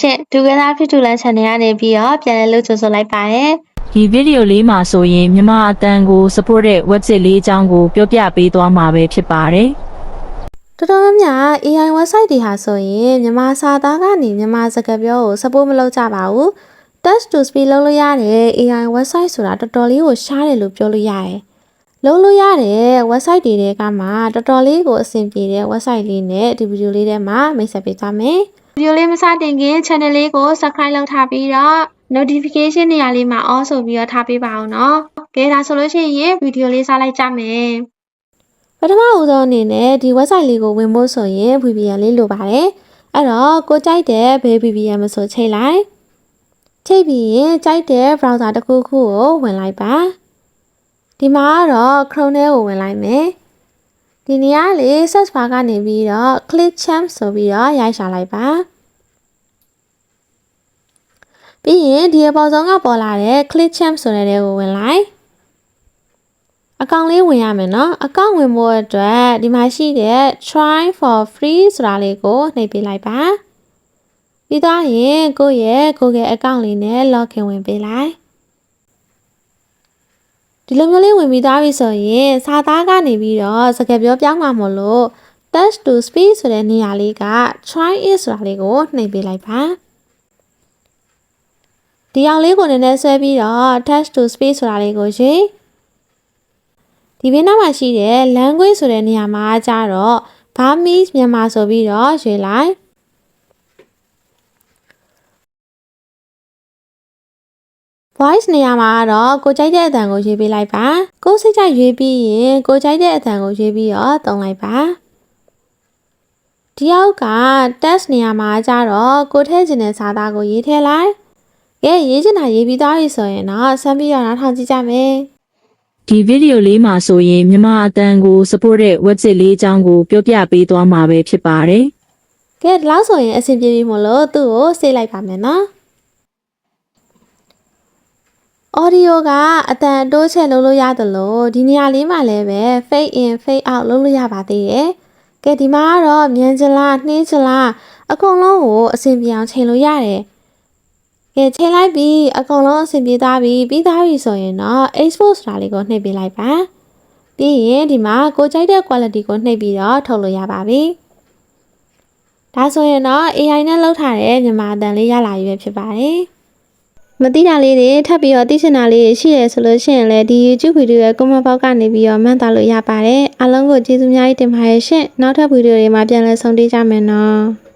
ရှင့်ဒုက္ခသားဖြစ်သူလန်း channel ကနေပြီးတော့ပြန်လည်လို့ကြိုဆိုလိုက်ပါတယ်ဒီဗီဒီယိုလေးမှာဆိုရင်မြန်မာအတန်ကို support တဲ့ website လေးအကြောင်းကိုပြောပြပေးသွားမှာပဲဖြစ်ပါတယ်တော်တော်များများ AI website တွေဟာဆိုရင်မြန်မာစာသားကနေမြန်မာစကားပြောကို support မလုပ်ကြပါဘူး text to speech လုပ်လို့ရတယ် AI website ဆိုတာတော်တော်လေးကိုရှားတယ်လို့ပြောလို့ရတယ်လုပ်လို့ရတယ် website တွေထဲကမှတော်တော်လေးကိုအဆင်ပြေတဲ့ website လေးနဲ့ဒီဗီဒီယိုလေးထဲမှာမိတ်ဆက်ပေးသွားမယ် ဗီဒီယိုလေးမစတင်ခင် channel လေးကို subscribe လုပ်ထားပြီးတော့ notification နေရာလေးမှာ all ဆိုပြီးတော့ထားပေးပါအောင်နော်ကဲဒါဆိုလို့ရှိရင်ဗီဒီယိုလေးစလိုက်ကြမယ်ပထမဦးဆုံးအနေနဲ့ဒီ website လေးကိုဝင်ဖို့ဆိုရင် VPN လေးလိုပါတယ်အဲ့တော့ကိုကြိုက်တဲ့ဘယ် VPN မဆိုချိန်လိုက်ချိန်ပြီးရင်ကြိုက်တဲ့ browser တစ်ခုခုကိုဝင်လိုက်ပါဒီမှာကတော့ Chrome ထဲကိုဝင်လိုက်မယ် ဒီနေရာလေး search bar ကနေပြီးတော့ click champ ဆိုပြီးတော့ရိုက်ရှာလိုက်ပါပြီးရင်ဒီအပေါ်ဆုံးကပေါ်လာတဲ့ click champ ဆိုတဲ့တဲကိုဝင်လိုက်အကောင့်လေးဝင်ရမယ်နော်အကောင့်ဝင်ဖို့အတွက်ဒီမှာရှိတဲ့ try for free ဆိုတာလေးကိုနှိပ်ပေးလိုက်ပါပြီးသွားရင်ကိုယ့်ရဲ့ Google account လေးနဲ့ login ဝင်ပေးလိုက် ဒီလိုမျိုးလေးဝင်ပြီးသားပြီဆိုရင်စာသားကနေပြီးတော့စကားပြောပြောင်းမှာမလို့ text to speech ဆိုတဲ့နေရာလေးက try it ဆိုတာလေးကိုနှိပ်ပေးလိုက်ပါဒီအောင်လေးကိုနည်းနည်းဆွဲပြီးတော့ text to speech ဆိုတာလေးကိုရွေးဒီဘေးနားမှာရှိတဲ့ language ဆိုတဲ့နေရာမှာကျတော့ Burmese မြန်မာဆိုပြီးတော့ရွေးလိုက် voice နေရာမှာကတော့ကိုကြိုက်တဲ့အတန်ကိုရွေးပေးလိုက်ပါကိုစိတ်ကြရွေးပြီးရင်ကိုကြိုက်တဲ့အတန်ကိုရွေးပြီးတော့တုံလိုက်ပါဒီအောက်က test နေရာမှာကျတော့ကိုထည့်ခြင်းတဲ့စာသားကိုရေးထည့်လိုက်ကဲရေးချင်တာရေးပြီးသားပြီဆိုရင်တော့ဆမ်းပြီးတော့နားထောင်ကြည့်ကြမယ်ဒီဗီဒီယိုလေးမှာဆိုရင်မြန်မာအတန်ကို support တဲ့ website လေးအကြောင်းကိုပြောပြပေးသွားမှာပဲဖြစ်ပါတယ်ကဲဒီလောက်ဆိုရင်အဆင်ပြေပြီမို့လို့သူ့ကိုစေးလိုက်ပါမယ်နော် audio ကအတန်အတိုးချဲ့လုပ်လို့ရတယ်လို့ဒီနေရာလေးမှာလည်းပဲ fade in fade out လုပ်လို့ရပါသေးတယ်။ကဲဒီမှာကတော့မြန်ချလားနှင်းချလားအကုန်လုံးကိုအဆင်ပြေအောင်ချိန်လို့ရတယ်။ကဲချိန်လိုက်ပြီးအကုန်လုံးအဆင်ပြေသွားပြီပြီးသားပြီဆိုရင်တော့ export ဆိုတာလေးကိုနှိပ်ပေးလိုက်ပါ။ပြီးရင်ဒီမှာကိုကြိုက်တဲ့ quality ကိုနှိပ်ပြီးတော့ထုတ်လို့ရပါပြီ။ဒါဆိုရင်တော့ AI နဲ့လုပ်ထားတဲ့မြန်မာအတန်လေးရလာပြီပဲဖြစ်ပါတယ်။ မသိတာလေးတွေထပ်ပြီးတော့သိချင်တာလေးတွေရှိရဆိုလို့ရှိရင်လည်းဒီ YouTube ဗီဒီယိုရဲ့ comment box ကနေပြီးတော့မှတ်သားလို့ရပါတယ်အားလုံးကိုကျေးဇူးအများကြီးတင်ပါတယ်ရှင်နောက်ထပ်ဗီဒီယိုတွေမှာပြန်လည်ဆုံတွေ့ကြမယ်နော်